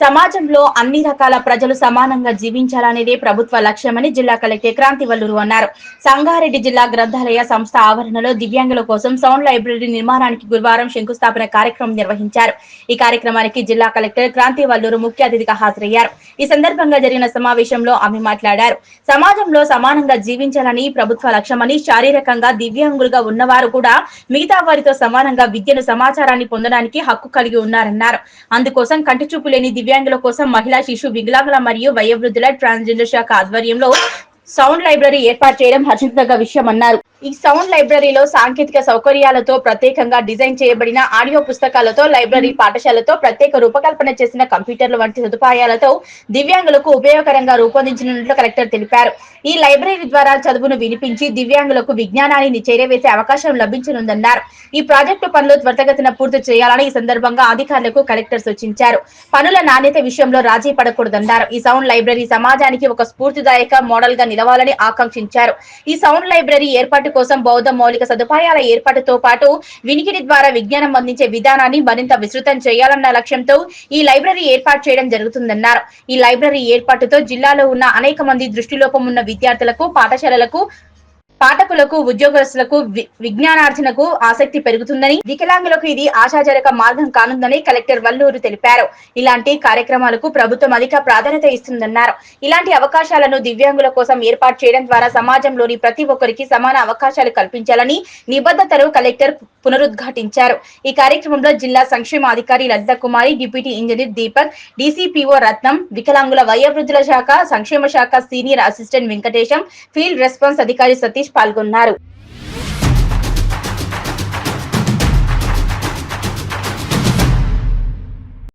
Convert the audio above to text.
సమాజంలో అన్ని రకాల ప్రజలు సమానంగా జీవించాలనేదే ప్రభుత్వ లక్ష్యమని జిల్లా కలెక్టర్ క్రాంతి వల్లూరు అన్నారు. సంగారెడ్డి జిల్లా గ్రంథాలయ సంస్థ ఆవరణలో దివ్యాంగుల కోసం సౌండ్ లైబ్రరీ నిర్మాణానికి గురువారం శంకుస్థాపన కార్యక్రమం నిర్వహించారు. ఈ కార్యక్రమానికి జిల్లా కలెక్టర్ క్రాంతి వల్లూరు ముఖ్య అతిథిగా హాజరయ్యారు. ఈ సందర్భంగా జరిగిన సమావేశంలో ఆమె మాట్లాడారు. సమాజంలో సమానంగా జీవించాలని ప్రభుత్వ లక్ష్యమని శారీరకంగా దివ్యాంగులుగా ఉన్నవారు కూడా మిగతా వారితో సమానంగా విద్యను సమాచారాన్ని పొందడానికి హక్కు కలిగి ఉన్నారన్నారు. అందుకోసం కంటి చూపు లేని దివ్యాంగుల కోసం మహిళా శిశు వికలాంగుల మరియు వయోవృద్ధుల ట్రాన్స్జెండర్ శాఖ ఆధ్వర్యంలో సౌండ్ లైబ్రరీ ఏర్పాటు చేయడం హర్షించదగ్గ విషయం అన్నారు ఈ సౌండ్ లైబ్రరీలో సాంకేతిక సౌకర్యాలతో ప్రత్యేకంగా డిజైన్ చేయబడిన ఆడియో పుస్తకాలతో లైబ్రరీ పాఠశాలతో ప్రత్యేక రూపకల్పన చేసిన కంప్యూటర్లు వంటి సదుపాయాలతో దివ్యాంగులకు ఉపయోగకరంగా రూపొందించనున్నట్లు కలెక్టర్ తెలిపారు. ఈ లైబ్రరీ ద్వారా చదువును వినిపించి దివ్యాంగులకు విజ్ఞానాన్ని చేరవేసే అవకాశం లభించనుందన్నారు. ఈ ప్రాజెక్టు పనులు త్వరితగతిన పూర్తి చేయాలని ఈ సందర్భంగా అధికారులకు కలెక్టర్ సూచించారు. పనుల నాణ్యత విషయంలో రాజీ పడకూడదన్నారు. ఈ సౌండ్ లైబ్రరీ సమాజానికి ఒక స్ఫూర్తిదాయక మోడల్గా నిలవాలని ఆకాంక్షించారు. ఈ సౌండ్ లైబ్రరీ ఏర్పాటు కోసం బౌద్ధ మౌలిక సదుపాయాల ఏర్పాటుతో పాటు వినికిడి ద్వారా విజ్ఞానం అందించే విధానాన్ని మరింత విస్తృతం చేయాలన్న లక్ష్యంతో ఈ లైబ్రరీ ఏర్పాటు చేయడం జరుగుతుందన్నారు. ఈ లైబ్రరీ ఏర్పాటుతో జిల్లాలో ఉన్న అనేక మంది దృష్టిలోపం ఉన్న విద్యార్థులకు పాఠశాలలకు పాఠకులకు ఉద్యోగస్తులకు విజ్ఞానార్జనకు ఆసక్తి పెరుగుతుందని వికలాంగులకు ఇది ఆశాజనక మార్గం కానుందని కలెక్టర్ వల్లూరు తెలిపారు. ఇలాంటి కార్యక్రమాలకు ప్రభుత్వం అధిక ప్రాధాన్యత ఇస్తుందన్నారు. ఇలాంటి అవకాశాలను దివ్యాంగుల కోసం ఏర్పాటు చేయడం ద్వారా సమాజంలోని ప్రతి ఒక్కరికి సమాన అవకాశాలు కల్పించాలని నిబద్ధతలు కలెక్టర్ పునరుద్ఘాటించారు. ఈ కార్యక్రమంలో జిల్లా సంక్షేమ అధికారి Lalitha Kumari deputy engineer Deepak DCPO Ratnam వికలాంగుల వయోవృద్ధుల శాఖ సంక్షేమ శాఖ senior assistant Venkatesham field response అధికారి సతీష్ పాల్గొన్నారు.